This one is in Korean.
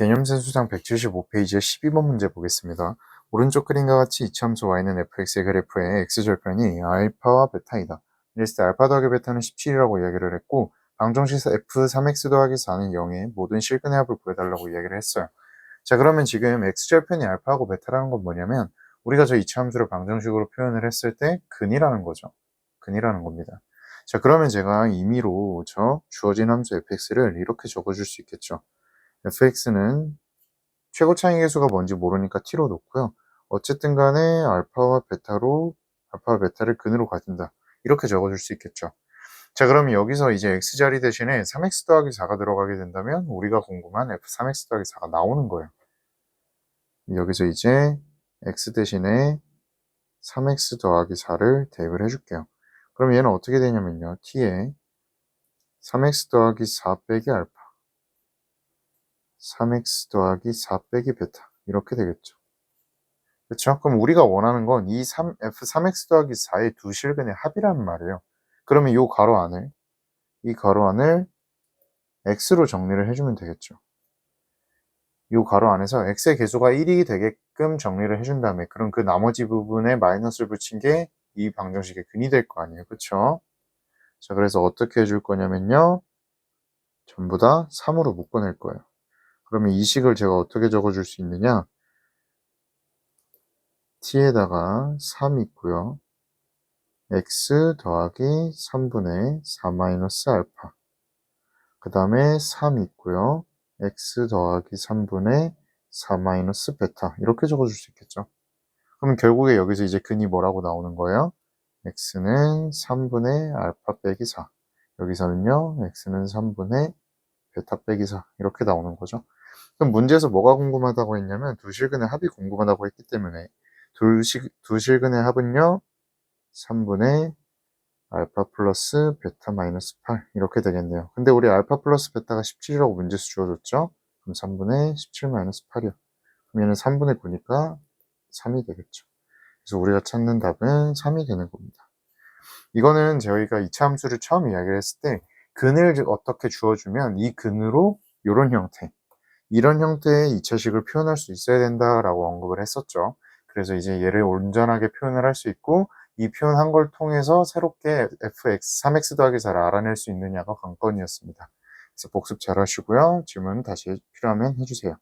개념센수장 175페이지의 12번 문제 보겠습니다. 오른쪽 그림과 같이 이차함수 y는 fx의 그래프의 x절편이 알파와 베타이다. 이랬을 때 알파 더하기 베타는 17이라고 이야기를 했고 방정식에서 f3x 더하기 4는 0의 모든 실근의 합을 구해달라고 이야기를 했어요. 자 그러면 지금 x절편이 알파하고 베타라는 건 뭐냐면 우리가 저 이차함수를 방정식으로 표현을 했을 때 근이라는 거죠. 근이라는 겁니다. 자 그러면 제가 임의로 저 주어진 함수 fx를 이렇게 적어줄 수 있겠죠. Fx는 최고 차이 계수가 뭔지 모르니까 t로 놓고요. 어쨌든 간에 알파와 베타로 알파와 베타를 근으로 가진다. 이렇게 적어줄 수 있겠죠. 자 그러면 여기서 이제 x자리 대신에 3x 더하기 4가 들어가게 된다면 우리가 궁금한 f3x 더하기 4가 나오는 거예요. 여기서 이제 x 대신에 3x 더하기 4를 대입을 해줄게요. 그럼 얘는 어떻게 되냐면요. t에 3x 더하기 4 빼기 알파 3x 더하기 4 빼기 베타 이렇게 되겠죠. 그렇죠? 그럼 우리가 원하는 건 이 3, f3x 더하기 4의 두 실근의 합이라는 말이에요. 그러면 이 가로 안을 이 가로 안을 x로 정리를 해주면 되겠죠. 이 가로 안에서 x의 개수가 1이 되게끔 정리를 해준 다음에 그럼 그 나머지 부분에 마이너스를 붙인 게 이 방정식의 근이 될 거 아니에요. 그렇죠? 자, 그래서 어떻게 해줄 거냐면요. 전부 다 3으로 묶어낼 거예요. 그러면 이 식을 제가 어떻게 적어줄 수 있느냐? t에다가 3 있고요. x 더하기 3분의 4 마이너스 알파. 그 다음에 3 있고요. x 더하기 3분의 4 마이너스 베타. 이렇게 적어줄 수 있겠죠. 그럼 결국에 여기서 이제 근이 뭐라고 나오는 거예요? x는 3분의 알파 빼기 4. 여기서는요, x는 3분의 베타 빼기 4. 이렇게 나오는 거죠. 그럼 문제에서 뭐가 궁금하다고 했냐면 두 실근의 합이 궁금하다고 했기 때문에 두, 시, 두 실근의 합은요 3분의 알파 플러스 베타 마이너스 8 이렇게 되겠네요. 근데 우리 알파 플러스 베타가 17이라고 문제수 주어졌죠? 그럼 3분의 17 마이너스 8이요. 그럼 얘는 3분의 9니까 3이 되겠죠. 그래서 우리가 찾는 답은 3이 되는 겁니다. 이거는 저희가 이차 함수를 처음 이야기를 했을 때 근을 어떻게 주어주면 이 근으로 이런 형태 이런 형태의 이차식을 표현할 수 있어야 된다라고 언급을 했었죠. 그래서 이제 얘를 온전하게 표현을 할 수 있고 이 표현한 걸 통해서 새롭게 fx, 3x 더하기 4를 알아낼 수 있느냐가 관건이었습니다. 그래서 복습 잘 하시고요. 질문 다시 필요하면 해주세요.